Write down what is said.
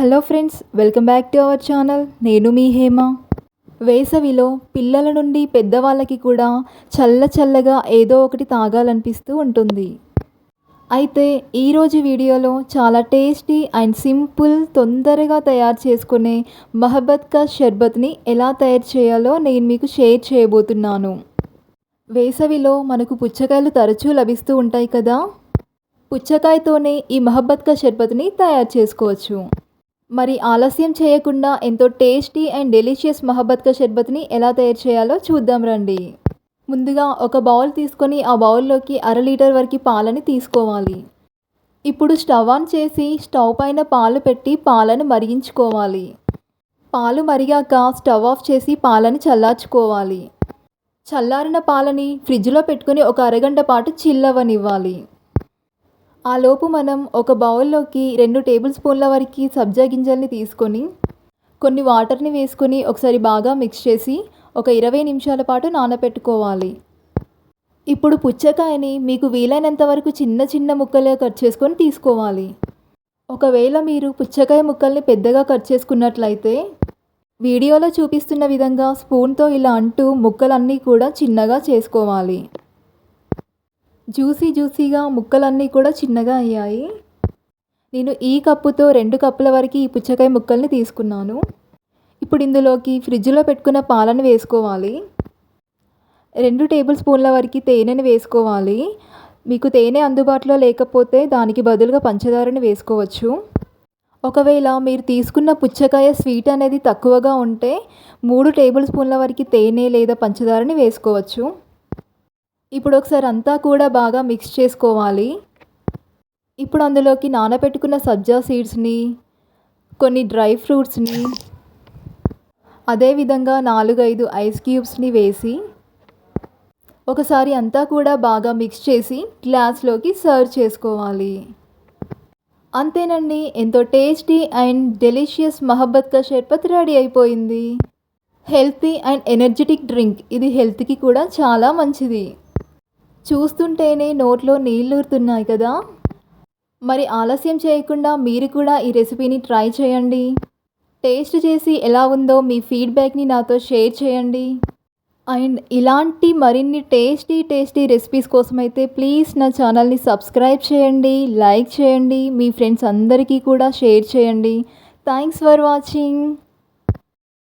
Hello friends welcome back to our channel. నేను మీ హేమ. వేసవిలో పిల్లల నుండి పెద్దవాళ్ళకి కూడా చల్ల చల్లగా ఏదో ఒకటి తాగాలనిపిస్తూ ఉంటుంది. అయితే ఈరోజు వీడియోలో చాలా టేస్టీ అండ్ సింపుల్ తొందరగా తయారు చేసుకునే మహబత్ కా షర్బత్ని ఎలా తయారు చేయాలో నేను మీకు షేర్ చేయబోతున్నాను. వేసవిలో మనకు పుచ్చకాయలు తరచూ లభిస్తూ ఉంటాయి కదా? పుచ్చకాయతోనే ఈ మహబ్బత్కా షర్బత్ని తయారు చేసుకోవచ్చు. మరి ఆలస్యం చేయకుండా ఎంతో టేస్టీ అండ్ డెలిషియస్ మహబత్క షర్బత్ని ఎలా తయారు చేయాలో చూద్దాం రండి. ముందుగా ఒక బౌల్ తీసుకొని ఆ బౌల్లోకి అర లీటర్ వరకు పాలని తీసుకోవాలి. ఇప్పుడు స్టవ్ ఆన్ చేసి స్టవ్ పైన పాలు పెట్టి పాలను మరిగించుకోవాలి. పాలు మరిగాక స్టవ్ ఆఫ్ చేసి పాలని చల్లార్చుకోవాలి. చల్లారిన పాలని ఫ్రిడ్జ్లో పెట్టుకుని ఒక అరగంట పాటు చిల్లవనివ్వాలి. ఆ లోపు మనం ఒక బౌల్లోకి రెండు టేబుల్ స్పూన్ల వరకు సబ్జా గింజల్ని తీసుకొని కొన్ని వాటర్ని వేసుకొని ఒకసారి బాగా మిక్స్ చేసి ఒక ఇరవై నిమిషాల పాటు నానబెట్టుకోవాలి ఇప్పుడు పుచ్చకాయని మీకు వీలైనంత వరకు చిన్న చిన్న ముక్కలుగా కట్ చేసుకొని తీసుకోవాలి. ఒకవేళ మీరు పుచ్చకాయ ముక్కల్ని పెద్దగా కట్ చేసుకున్నట్లయితే వీడియోలో చూపిస్తున్న విధంగా స్పూన్తో ఇలా అంటూ ముక్కలన్నీ కూడా చిన్నగా చేసుకోవాలి. జ్యూసీ జ్యూసీగా ముక్కలన్నీ కూడా చిన్నగా అయ్యాయి. నేను ఈ కప్పుతో రెండు కప్పుల వరకు ఈ పుచ్చకాయ ముక్కల్ని తీసుకున్నాను. ఇప్పుడు ఇందులోకి ఫ్రిడ్జ్లో పెట్టుకున్న పాలను వేసుకోవాలి. రెండు టేబుల్ స్పూన్ల వరకు తేనెని వేసుకోవాలి. మీకు తేనె అందుబాటులో లేకపోతే దానికి బదులుగా పంచదారని వేసుకోవచ్చు. ఒకవేళ మీరు తీసుకున్న పుచ్చకాయ స్వీట్ అనేది తక్కువగా ఉంటే మూడు టేబుల్ స్పూన్ల వరకు తేనె లేదా పంచదారని వేసుకోవచ్చు. ఇప్పుడు ఒకసారి అంతా కూడా బాగా మిక్స్ చేసుకోవాలి. ఇప్పుడు అందులోకి నానబెట్టుకున్న సబ్జా సీడ్స్ని కొన్ని డ్రై ఫ్రూట్స్ని అదేవిధంగా నాలుగైదు ఐస్ క్యూబ్స్ని వేసి ఒకసారి అంతా కూడా బాగా మిక్స్ చేసి గ్లాస్లోకి సర్వ్ చేసుకోవాలి. అంతేనండి ఎంతో టేస్టీ అండ్ డెలిషియస్ మహబ్బత్ కా షర్బత్ రెడీ అయిపోయింది. హెల్తీ అండ్ ఎనర్జెటిక్ డ్రింక్ ఇది హెల్త్కి కూడా చాలా మంచిది. చూస్తుంటేనే నోట్లో నీళ్ళూరుతున్నాయి కదా. మరి ఆలస్యం చేయకుండా మీరు కూడా ఈ రెసిపీని ట్రై చేయండి. టేస్ట్ చేసి ఎలా ఉందో మీ ఫీడ్బ్యాక్ని నాతో షేర్ చేయండి. అండ్ ఇలాంటి మరిన్ని టేస్టీ టేస్టీ రెసిపీస్ కోసం అయితే ప్లీజ్ నా ఛానల్ని సబ్స్క్రైబ్ చేయండి లైక్ చేయండి మీ ఫ్రెండ్స్ అందరికీ కూడా షేర్ చేయండి. Thanks for watching.